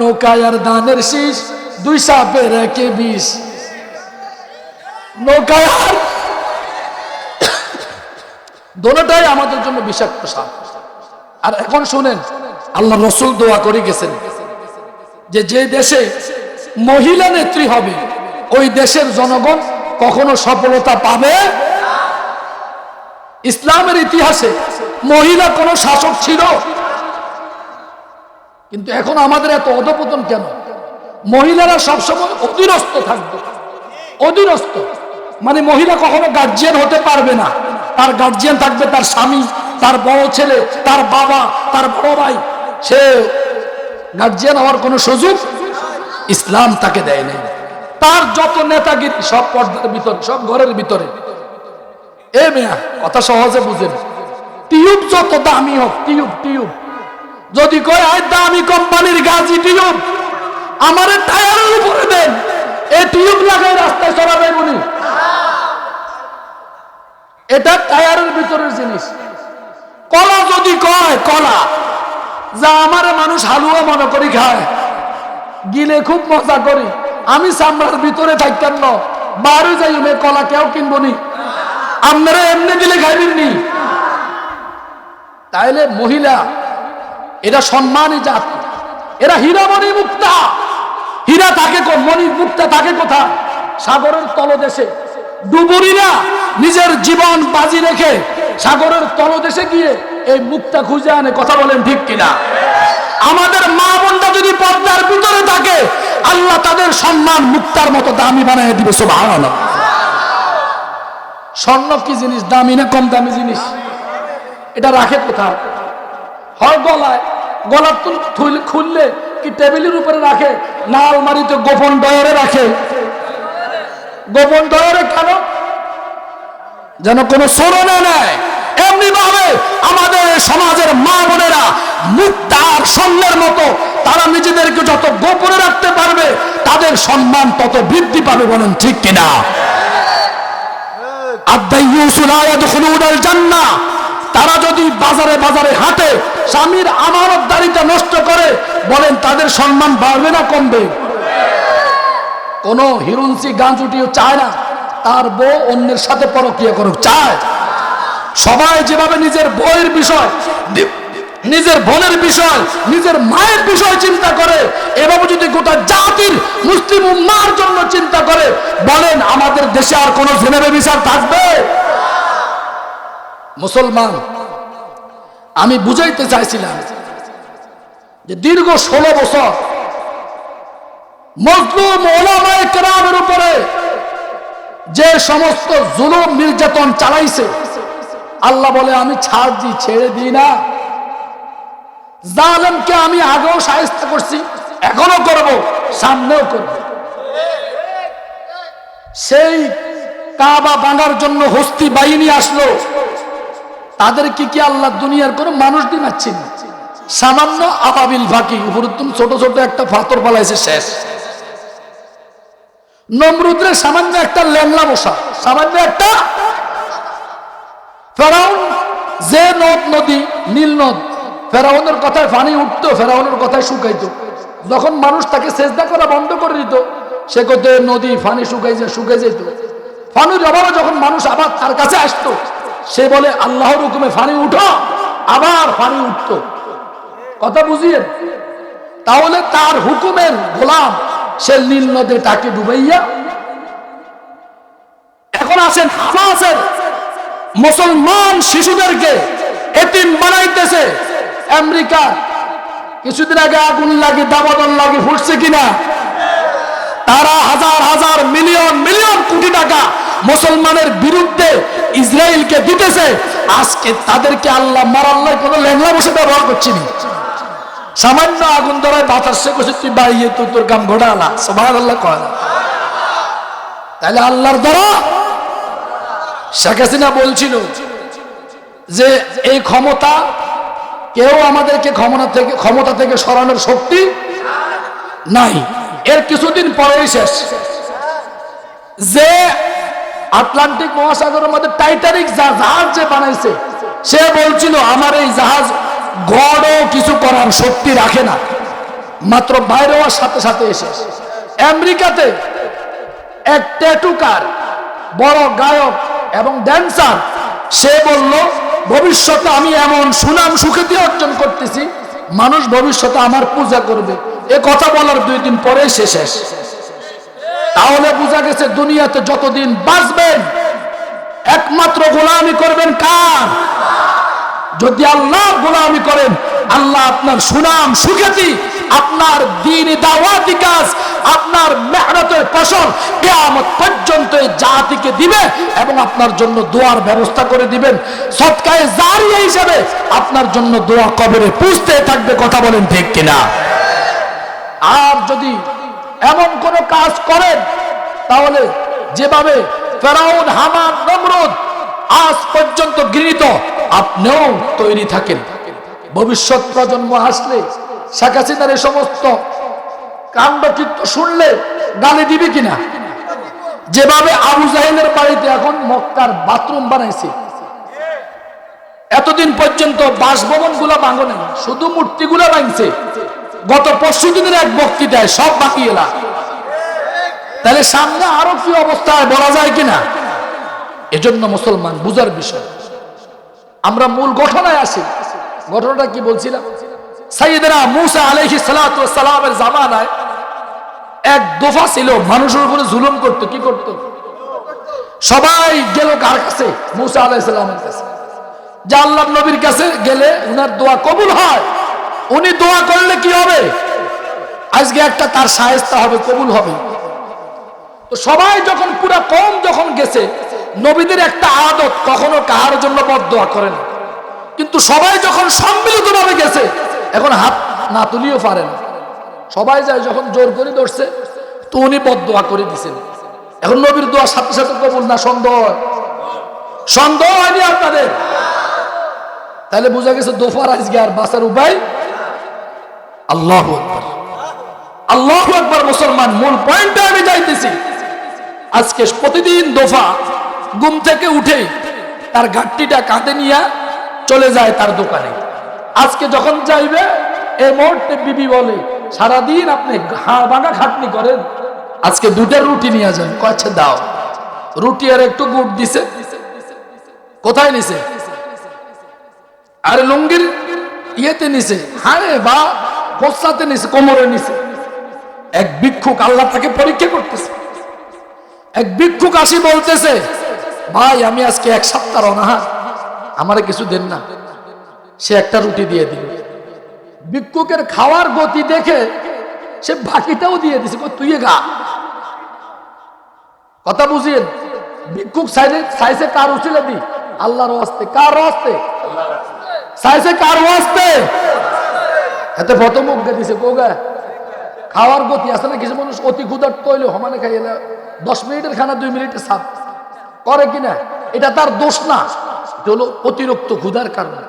নৌকায় আর ধানের শীষ, দুই সাপের একে বিষ। নৌকায় আর দোনোটাই আমাদের জন্য বিষাক্ত সাপ। আর এখন আল্লাহ রসুল দোয়া করে গেছেন যে যে দেশে মহিলা নেত্রী হবে, ওই দেশের জনগণ কখনো সফলতা পাবে ইসলামের ইতিহাসে মহিলা কোনো শাসক ছিল কিন্তু এখন আমাদের এত অধপতন কেন? মহিলারা সবসময় অধীনস্থ থাকবে। অধীনস্থ। মানে মহিলা কখনো গার্জিয়ান হতে পারবে না। তার গার্জিয়ান থাকবে তার স্বামী, তার বড় ছেলে, তার বাবা, তার বড় ভাই। সে গার্জিয়ান হওয়ার কোনো সুযোগ ইসলাম তাকে দেয় নাই। তার যত নেতাগিরি সব পর্দার ভিতরে, সব ঘরের ভিতরে। এ মেয়া, কথা সহজে বুঝেন। টিউব যত দামি হোক, টিউব টিউব। যদি কয়, আয় দামি কোম্পানির গাজি টিউব, আমার টায়ারের উপরে দেন। এই টিউব লাগাই রাস্তায় চলাবে উনি এটা টায়ারের ভিতরের জিনিস। কলা যদি কয়, কলা, যা আমার মানুষ হালুয়া মনে করি খায়, গিলে খুব মজা করি। আমি চামড়ার ভিতরে থাকতাম না বারো যাই কলা কেউ কিনবো নি। আপনারা এমনি দিলে খাইবেন নি। তাইলে মহিলা এরা সম্মানী জাত। এরা হীরামণি মুক্তা। হীরা থাকে মণি মুক্তা থাকে কোথায়? সাগরের তলদেশে। ডুবুরিরা নিজের জীবন বাজি রেখে সাগরের তলদেশে গিয়ে এই মুক্তা খুঁজে আনে। কথা বলেন ঠিক কিনা? আমাদের মা বোনটা যদি পর্দার ভিতরে থাকে, আল্লাহ তাদের সম্মান মুক্তার মতো দামি বানিয়ে দিবে, সুবহানাল্লাহ। স্বর্ণ কি জিনিস? দামি না কম দামি জিনিস? এটা রাখে কোথায়? হয় গলায়। গলার তুল খুললে কি টেবিলের উপরে রাখে? না আলমারিতে গোপন ডয়ারে রাখে। গোপন ডয়ারে কেন? যেন কোনো সরণে নেয়। এমনি ভাবে আমাদের সমাজের মা বোনেরা মুক্তার স্বর্ণের মতো তারা নিজেদেরকে যত গোপনে রাখতে পারবে তাদের সম্মান তত বৃদ্ধি পাবে বলেন ঠিক কিনা? জান্নাহ। তারা যদি বাজারে বাজারে হাঁটে, স্বামীর আমানতদারিতা নষ্ট করে, বলেন তাদের সম্মান বাড়বে না কমবে? কোন হিরুন্সি গাঞ্জুটিও চায় না। তার বউ অন্যের সাথে পরকিয়া করুক, চায়। সবাই যেভাবে নিজের বইয়ের বিষয়, নিজের বোনের বিষয়, নিজের মায়ের বিষয় চিন্তা করে, এভাবে যদি গোটা জাতির মুসলিম উম্মার জন্য চিন্তা করে, বলেন আমাদের দেশে আর কোন জেনেবে বিচার থাকবে? মুসলমান, আমি বুঝাইতে চাইছিলাম যে দীর্ঘ ষোলো বছর মজলুম ওলামায়ে কেরামের উপরে যে সমস্ত জুলুম নির্যাতন চালাইছে, আল্লাহ বলে, আমি ছাড় দিই ছেড়ে দিই না। জালেমকে আমি আগেও সাহিত্য করছি এখনও করব, সামনেও করব। সেই কাবা ভাঙার জন্য হস্তি বাহিনী আসলো। তাদের কি কি আল্লাহ দুনিয়ার কোনো মানুষ দিমাচ্ছি না সামান্য আবাবিল ফাঁকি। উপরুত্তম ছোট ছোট একটা ফাতর পালাইছে, শেষ। নমরুদ্রের সামান্য একটা ল্যাংলা বসা, সামান্য একটা ফেরাউন, যে নদ নদী, নীল নদ, ফেরাউনের কথায় পানি উঠতো, ফেরাউনের কথায় শুকাইতো। যখন মানুষ তাকে চেষ্টা করা বন্ধ করে দিত, সে কত নদী, পানি শুকাই যায় শুকাই যেত পানির অভাবে যখন মানুষ আবার তার কাছে আসতো সে বলে, আল্লাহর হুকুমে পানি উঠো, আবার ফানি উঠতো। কথা বুঝিয়ে তাহলে তার হুকুমের গোলাম সে নীল নদে তাকে ডুবাইয়া এখন আছেন হামাসের মুসলমান শিশুদেরকে এতিম বানাইতেছে আমেরিকা। কিছুদিন আগে আগুন লাগে দাবাদন লাগে, ফুটছে কিনা? তারা হাজার হাজার, মিলিয়ন মিলিয়ন কোটি টাকা মুসলমানের বিরুদ্ধে ইসরায়েলকে দিতেছে, আজকে তাদেরকে আল্লাহ মারাল্লাহ কোনো লেংলা বসে ব্যবহার করছি না। সামান্য আগুন ধরায় বাতাসে কষে তুই বাড়িয়ে তুই তোর কাম ঘোড়ালা সবাই আল্লাহ কয় তাহলে আল্লাহর দ্বারা শেখ হাসিনা বলছিল যে, এই ক্ষমতা কেউ আমাদেরকে ক্ষমতা থেকে ক্ষমতা থেকে সরানোর শক্তি নাই। এর কিছুদিন পরেই শেষ। যে আটলান্টিক মহাসাগরের মধ্যে টাইটানিক জাহাজ যে বানাইছে, সে বলছিল, আমার এই জাহাজ গড়ও কিছু করার শক্তি রাখে না। মাত্র বাইরে হওয়ার সাথে সাথে এসে আমেরিকাতে এক ট্যাটুকার বড় গায়ক এবং ড্যান্সার সে বলল, ভবিষ্যতে আমি এমন সুনাম সুখ্যাতি অর্জন করতেছি। মানুষ ভবিষ্যতে আমার পূজা করবে। এ কথা বলার দুই দিন পরে সে শেষ। তাহলে বোঝা গেছে দুনিয়াতে যতদিন বাঁচবেন, একমাত্র গোলামি করবেন কার? যদি আল্লাহ গোলামি করেন, আল্লাহ আপনার সুনাম, সুখ্যাতি, আপনার দিন দাওয়াতি কাজ, আপনার মেহনতের ফসল কেয়ামত পর্যন্ত এই জাতিকে দিবে এবং আপনার জন্য দোয়ার ব্যবস্থা করে দিবেন। সৎকায় জারিয়া হিসাবে আপনার জন্য দোয়া কবরে পুষতে থাকবে, কথা বলেন ঠিক কিনা? আর যদি এমন কোন কাজ করেন, তাহলে যেভাবে ফেরাউন, হামান, নমরুদ আজ পর্যন্ত গৃহীত আপনিও তৈরি থাকেন। ভবিষ্যৎ প্রজন্ম আসলে শেখ হাসিনার এই সমস্ত কাণ্ডকীর্ত শুনলে গালি দিবে কিনা? যেভাবে আবু জাহেলের বাড়িতে এখন মক্কার বাথরুম বানাইছে। এতদিন পর্যন্ত বাসভবনগুলা ভাঙো শুধু মূর্তি গুলা ভাঙছে। গত পরশু দিনের এক বক্তৃতায় সব বাকি এলা। তাহলে সামনে আরও কি অবস্থায় বলা যায় কিনা? এজন্য মুসলমান, বুঝার বিষয়। আমরা মূল ঘটনায় আসি। ঘটনাটা কি বলছিলাম? মুসা সালামের জামানায় এক দফা ছিল, মানুষের উপরে জুলুম করত। কি করত? সবাই গেল কার কাছে? মুসা আলাইহিস সালামের কাছে। যে আল্লাহ নবীর কাছে গেলে উনার দোয়া কবুল হয়। উনি দোয়া করলে কি হবে? আজকে একটা তার সাহেস্তা হবে, কবুল হবে। তো সবাই যখন, পুরা কম যখন গেছে, নবীদের একটা আদত কখনো কাহার জন্য বদোয়া করে না। কিন্তু সবাই যখন সম্মিলিত ভাবে গেছে, এখন হাত না তুলিও পারে না। সবাই যায় যখন জোর করে ধরছে তো উনি বদোয়া করে দিছেন। এখন নবীর দোয়া সাথে সাথে কবুল না, সন্দেহ সন্দেহ হয়নি আপনাদের? তাহলে বোঝা গেছে দোফার আজকে আর বাঁচার উপায় আল্লাহ আকবার। আল্লাহ আকবার মুসলমান, মূল পয়েন্টে আমি যাইতেছি। আজকে প্রতিদিন দোফা ঘুম থেকে উঠে তার ঘাটতিটা কাঁধে নিয়ে চলে যায় তার দোকানে। আজকে যখন যাইবে, এই মুহূর্তে বিবি বলে, সারাদিন আপনি হাড় ভাঙা খাটনি করেন। আজকে দুটা রুটি নিয়ে যান। কয়েছে দাও। রুটি আর একটু গুড় দিছে। কোথায় নিছে? আরে লুঙ্গির ইয়েতে নিছে। হারে বা পোস্তাতে নিছে, কোমরে নিছে। এক ভিক্ষুক আল্লাহ তাকে পরীক্ষা করতেছে। এক ভিক্ষুক আসি বলতেছে, ভাই, আমি আজকে এক সপ্তাহ অনাহার আমারে কিছু দেন না। সে একটা রুটি দিয়ে দিল। ভিক্ষুকের খাওয়ার গতি দেখে সে বাকিটাও দিয়ে দিছে তুই গা? কথা বুঝিয়েন ভিক্ষুক সাইজে সাইজে কার উচিলে দি? আল্লাহর ওয়াস্তে। কার ওয়াস্তে? সাইজে কার ওয়াস্তে? এতে ফটো মুখ দিছে কোগা খাওয়ার গতি আছে না কিছু মানুষ অতি ক্ষুধার্ত হইলে সমানে খাই এলে, দশ মিনিটের খানা, দুই মিনিটে সাপ করে কিনা এটা তার দোষ না হলো অতিরিক্ত ক্ষুধার কারণে।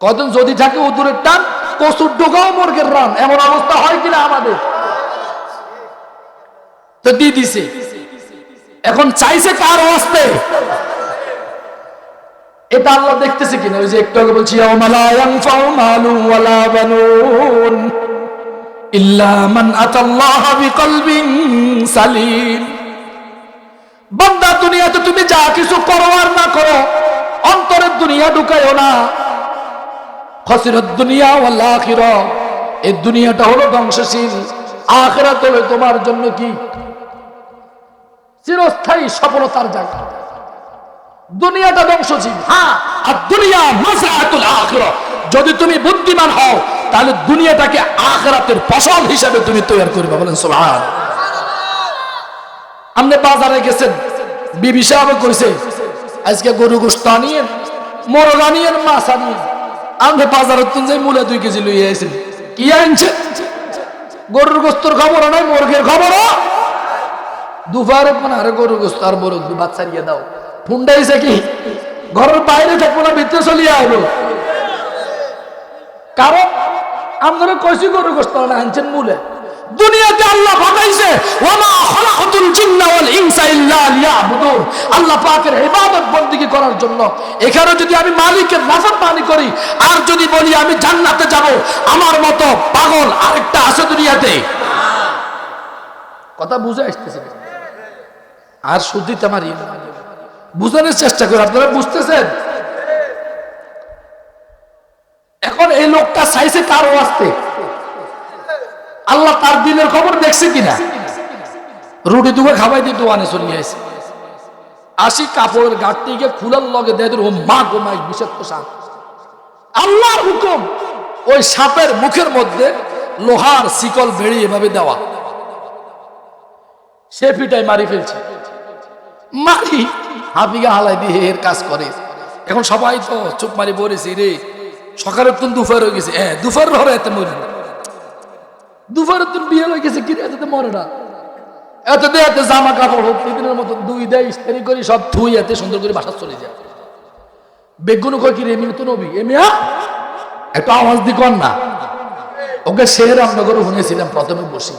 কদিন যদি থাকে উদুরের টান, কচুর ডোকাও মুরগের রান, এমন অবস্থা হয় কিনা আমাদের? তো দিয়ে দিছে। এখন চাইছে কার অবস্তে এটা আল্লাহ দেখতেছে কিনা? ওই যে একটু আগে বলছি দুনিয়াতে তুমি যা কিছু করো আর না করো, অন্তরের দুনিয়া ঢুকায়ও না। খসিরত দুনিয়া ওয়াল আখিরা, এই দুনিয়াটা হলো ধ্বংসশীল। আখিরাত হলো তোমার জন্য কি? চিরস্থায়ী সফলতার জায়গা। দুনিয়াটা ধ্বংসশীল হ্যাঁ। আর দুনিয়া মাসাতুল আখিরা। যদি তুমি বুদ্ধিমান হও তাহলে দুনিয়াটাকে আখিরাতের ফসল হিসাবে তুমি তৈরি করবে। বলেন সুবহান আপনি বাজারে গেছেন বিবি সাহেব কইছে আজকে গরু গোস্ত আনিয়েন মোরগ আনিয়েন মাছ আনিয়েন। আপনি বাজারে তুন যাই মূলে দুই কেজি লইয়ে আইছেন কি আনছেন? গরুর গোস্তর খবর নাই মুরগের খবর দুপুরে কোন আরে গরু গোস্ত আর মোরগ বাচ্চা নিয়ে দাও। ফুন্ডাইছে কি? ঘরের বাইরে থাকব না, ভিতরে চলিয়ে আইব। কারণ আমাদের কষি গরু গোস্ত না আনছেন মূলে। দুনিয়াতে আল্লাহ ওয়ামা জিন্না ওয়াল ইনসা ইল্লা লিয়াবুদুন। আল্লাহ পাকের ইবাদত করার জন্য। এখানে যদি আমি মালিকের নাফরমানি করি, আর যদি বলি আমি জান্নাতে যাব, আমার মতো পাগল আরেকটা আছে দুনিয়াতে। কথা বুঝে আসতেছে। আর শুদ্ধি আমার ইমান বুঝানোর চেষ্টা করে, আপনারা বুঝতেছেন? এখন এই লোকটা চাইছে কারও আসতে আল্লাহ তার দিনের খবর দেখছে কিনা? রুটি দুটো খাবাই দিয়ে দোয়ানে চলে আসে আসি কাপড়ের গাঁটটি গিয়ে খুলার লগে দেয় ও মা গোমাই বিষাক্ত সাপ। আল্লাহর হুকুম, ওই সাপের মুখের মধ্যে লোহার শিকল বেড়ে এভাবে দেওয়া। সে পিটাই মারি ফেলছে। মারি হাফিগা হালাই দিয়ে এর কাজ করে। এখন সবাই তো চুপ মারি বলেছি রে। সকালে তুমি দুপুর হয়ে গেছে। হ্যাঁ দুপুর হরে এতে মরি না। দুপুরে তুমি বিয়ে হয়ে গেছে কি রে এতে মরে না। এত দে, এতে জামা কাপড় হোক দিনের মতো দুই দেয়, ইস্তারি করি, সব ধুই, এতে সুন্দর করে বাসা চলে যায়। বেগুন কয় কি রে এমনি তো নবী। এমিয়া একটু আওয়াজ দি কর না। ওকে শের রামনগর শুনেছিলাম, প্রথমে বসে।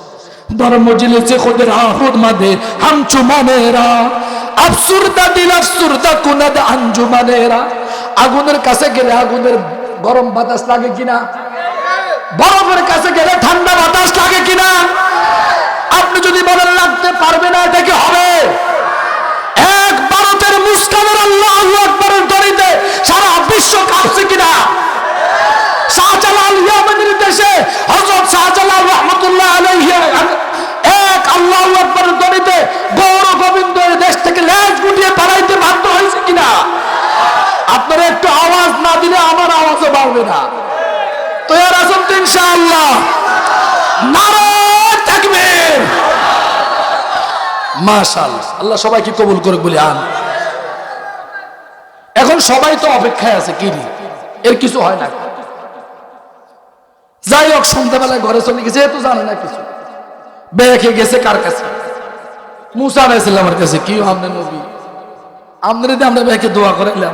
ধর্ম জিলেছে খোদের আহুদ মাদে হামচুমানেরা আফসুরদা দিল আফসুরদা কুনাদ আঞ্জুমানেরা। আগুনের কাছে গেলে আগুনের গরম বাতাস লাগে কিনা? বরফের কাছে গেলে ঠান্ডা বাতাস লাগে কিনা? আপনি যদি বলেন, লাগতে পারবে না এটা কি হবে। এক ভারতের মুস্কানের আল্লাহ আকবরের দড়িতে সারা বিশ্ব কাঁপছে কিনা? শাহজালাল ইয়ামানের দেশে হযরত শাহজালাল এই লেজ গুটিয়ে পালাইতে বাধ্য হয়েছে কিনা? আপনারা একটু আওয়াজ না দিলে আমার আওয়াজও বাড়বে না। তো ইনশাআল্লাহ? আল্লাহ সবাইকে কবুল বলি এখন সবাই তো অপেক্ষায় আছে, কি এর কিছু হয় না। যাই হোক, সন্ধ্যাবেলায় ঘরে চলে গেছে তো জানে না কিছু। গেছে কার কাছে? মুসা আলাইসাল্লামের কাছে কি আমনে নবী? দিয়ে আমরা দোয়া করাইলাম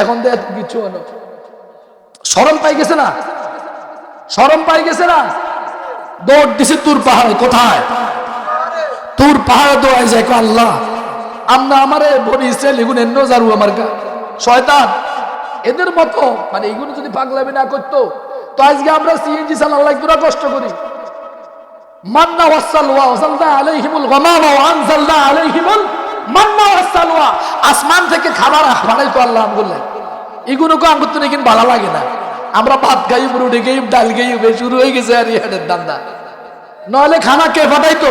এখন তো এত কিছু হলো। সরম পাই গেছে না? সরম পাই গেছে না? দৌড় দিছে তুর পাহাড়ে, কোথায়? তুর পাহাড়ে দৌড়াই যায় আল্লাহ আমরা আমারে বনি ইসরায়েল এগুলো এন্ন জারু আমার গা। শয়তান, এদের মতো মানে এগুলো যদি পাগলামি না করতো, তো আজকে আমরা সিএনজি কষ্ট করি। মান্না ওয়াসালওয়া ওয়াসালনা আলাইহিমুল গামামা, ওয়া আনজালনা আলাইহিমুল মান্না ওয়াসালওয়া আসমান থেকে খাবার বানাইতো আল্লাহ আমগুল্লাহ এগুলো কো আমগুলো তো নাকি ভালো লাগে না। আমরা ভাত খাই রুটি খাই, ডাল খাই বেশ শুরু হয়ে গেছে আর ইহাদের দান্দা নইলে খানা কে পাঠাইতো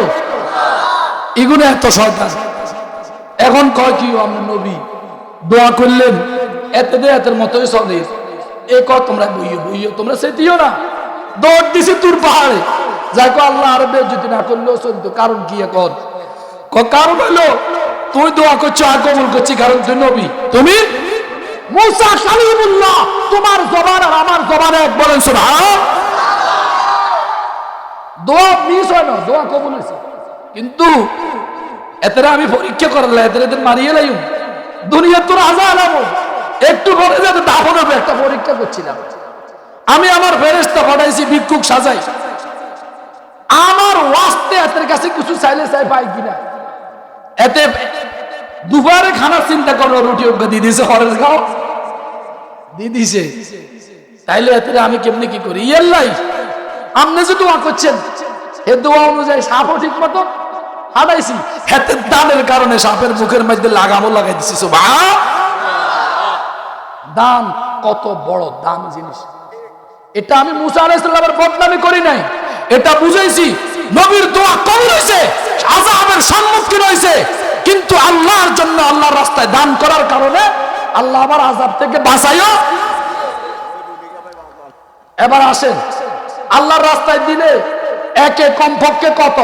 এগুলো এত শয়তান। এখন কয় কি আমরা নবী? দোয়া করলেন, এতে দে, এতের মতোই চলে। এ ক তোমরা বইও বইও তোমরা সেটিও না। দৌড় দিছি তোর পাহাড়ে। যাই কো আল্লাহ আর বেজ্জতি না করলেও চলতো। কারণ কি এখন? কারণ হলো তুই দোয়া করছ আর কবুল করছি, কারণ তুই নবী। তুমি? মুসা কালিমুল্লাহ তোমার জবান আর আমার জবান এক বলেন শোনা দোয়া মিস হয় না, দোয়া কবুল হয়েছে। কিন্তু, এতেরা আমি পরীক্ষা করলে এদের এদের মারিয়ে লাইম দুনিয়া তোর আজা আলামো একটু পরে যাতে দাফন হবে, একটা পরীক্ষা করছিলাম। আমি আমার ফেরেস্তা পাঠাইছি, ভিক্ষুক সাজাই। এতের কাছে কিছু চাইলে চাই পাই কিনা? এতে দুবারে খানা চিন্তা করল রুটি ওকে দিয়ে দিয়েছে হরের খাও। দিয়ে দিছে। তাইলে এতে আমি কেমনি কি করি? ইয়াল্লাই আপনি যে দোয়া করছেন, এ দোয়া অনুযায়ী সাপও ঠিক মতো হাঁটাইছি। হাতের দানের কারণে সাপের মুখের মধ্যে লাগামও লাগাই দিছি, সুবহান। দান কত বড় দান জিনিস। এটা আমি মুসা আলাইসাল্লামের বদনামি করি নাই। এটা বুঝাইছি নবীর দোয়া কবুল হয়েছে আজাবের সম্মুখীন হয়েছে কিন্তু আল্লাহর জন্য আল্লাহর রাস্তায় দান করার কারণে আল্লাহ আবার আজাব থেকে বাঁচাইও। এবার আসেন, আল্লাহর রাস্তায় দিলে একে কমপক্ষে কত?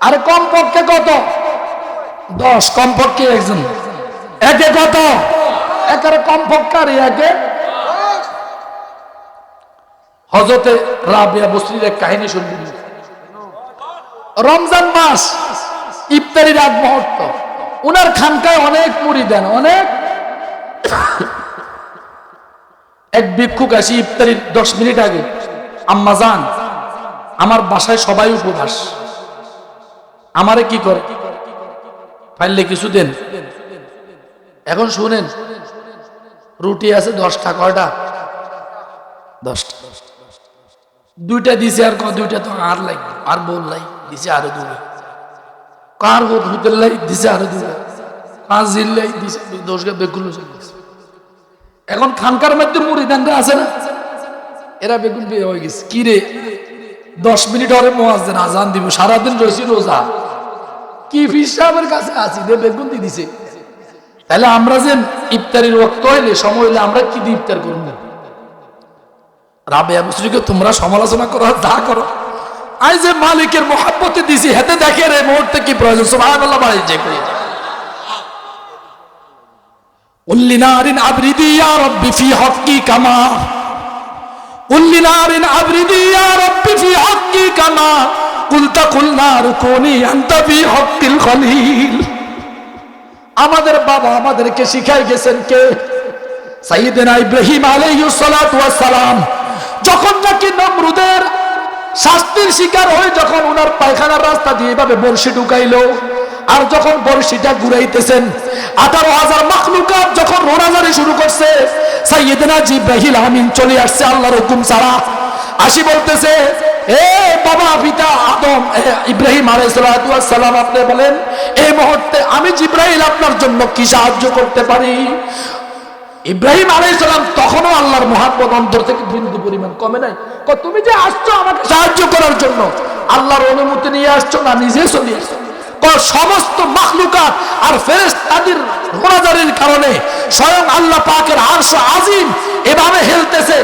আরে কমপক্ষে কত? দশ, কমপক্ষে একজন। একে কত? একের কমপক্ষে আর একে হজরতে রাবিয়া বসরির এক কাহিনী শুনবি রমজান মাস, ইফতারির আগ মুহূর্ত। উনার খানকায় অনেক মুড়ি দেন, অনেক। এক ভিক্ষুক আসি ইফতারির দশ মিনিট আগে, আম্মা যান, আমার বাসায় সবাই উপবাস। আমারে কি করে? পারলে কিছু দেন। এখন শুনেন, রুটি আছে দশটা, কয়টা? দশটা। দুইটা দিছে আর ক দুইটা তো আর লাগবে আর বল লাই, দিছে আরও দুটো কার হোক হুতের লাই, দিছে আরও দুটো পাঁচ জিল লাই, দিছে বেগুলো চলে এখন খানকার মধ্যে মুড়িদানরা আছে না? এরা বেগুন বিয়ে হয়ে গেছে। কি রে? দশ মিনিট হরে মোয়াজেন আজান দিব, সারাদিন রয়েছি রোজা। কি ফিস সাহেবের কাছে আছি রে? বেগুন দিয়ে দিছে। তাহলে আমরা যে ইফতারির রক্ত হইলে, সময় হইলে আমরা কি দিয়ে ইফতার করব? রাবেয়া তোমরা সমালোচনা করো যা করো। আই যে মালিকের মহাব্বতে দিছি, হেতে দেখে রে, মুহূর্তে কি প্রয়োজন? বাড়ি যে কামা। কুলতা আমাদের বাবা আমাদেরকে শিখাই গেছেন কে? সাইয়েদেনা ইব্রাহিম আলাইহিস সালাতু ওয়াস সালাম। যখন নাকি নমরুদের শাস্তির শিকার হয়ে যখন ওনার পায়খানার রাস্তা দিয়ে এভাবে বর্ষি ঢুকাইলো, আর যখন বর্ষিটা ঘুরাইতেছেন, আঠারো হাজার মাখলুকাত যখন রোনাজারি শুরু করছে, সাইয়েদেনা জিব্রাহিল আমিন চলে আসছে আল্লাহর হুকুম ছাড়া। আসি বলতেছে, এ বাবা পিতা আদম ইব্রাহিম আলাইসালাম আপনি বলেন, এই মুহূর্তে আমি জিব্রাহিল আপনার জন্য কি সাহায্য করতে পারি? ইব্রাহিম আলাইসালাম তখনও আল্লাহর মহাব্বত অন্তর থেকে বিন্দু পরিমাণ কমে নাই। তুমি যে আসছো আমাকে সাহায্য করার জন্য, আল্লাহর অনুমতি নিয়ে আসছো না, নিজে চলে আসছো। সমস্ত মাখলুকাত আর ফেরেশতাদের ঘোড়াদারির কারণে স্বয়ং আল্লাহ পাকের আরশ আজিম এভাবে হেলতেছে।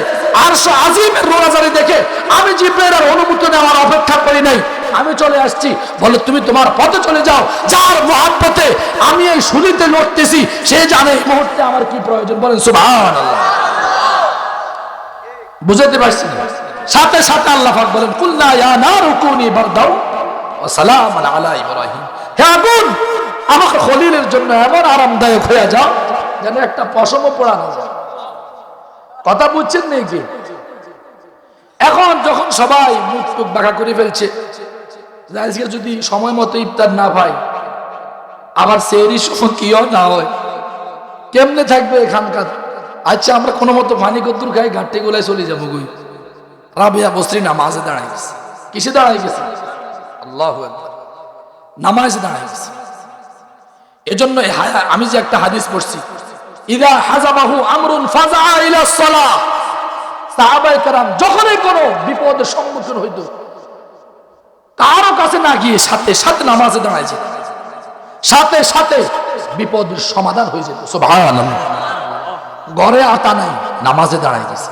আরশ আজিমের রোনাজারি দেখে আমি জিব্রাইলের অনুমতি নেওয়ার অপেক্ষা করি নাই। আমি চলে আসছি। বলে, তুমি তোমার পথে চলে যাও। যার মহাব্বতে আমি সুলিতে লড়তেছি সে জানে এই মুহূর্তে আমার কি প্রয়োজন। বলেন, সুবহানাল্লাহ। বুঝাতে পারছি না? সাথে সাথে আল্লাহ পাক বলেন কুল্লা ইয়া নারু কুনি বারদাও ওয়া সালামান আলা ইব্রাহিম। হে আগুন, আমাকে খলিলের জন্য এমন আরামদায়ক হয়ে যাও, যেন একটা পশমও পড়া না যায়। কথা বুঝছেন নাকি? এখন যখন সবাই মুখ টুক বাঁকা করে ফেলছে আজকে যদি সময় মতো ইফতার না পাই আবার সেরি সময় কিও না হয়? কেমনে থাকবে এখানকার? আচ্ছা আমরা কোনো মতো পানি কদ্দুর খাই, ঘাটতে গোলায় চলে যাব গুই রাবিয়া বস্ত্রী নামাজে দাঁড়াই গেছে। কিসে দাঁড়াই গেছে? আল্লাহ নামাজে দাঁড়াই গেছে। এজন্য আমি যে একটা হাদিস পড়ছি। ইদা হাজাবাহু আমরুন ফাজা ইলা সালাহ সাহাবায়ে কেরাম যখনই কোনো বিপদের সম্মুখীন হইতো, কারও কাছে না গিয়ে সাথে সাথে নামাজে দাঁড়াইছে সাথে সাথে বিপদের সমাধান হয়ে যেত। ঘরে আটা নাই নামাজে দাঁড়াই গেছে।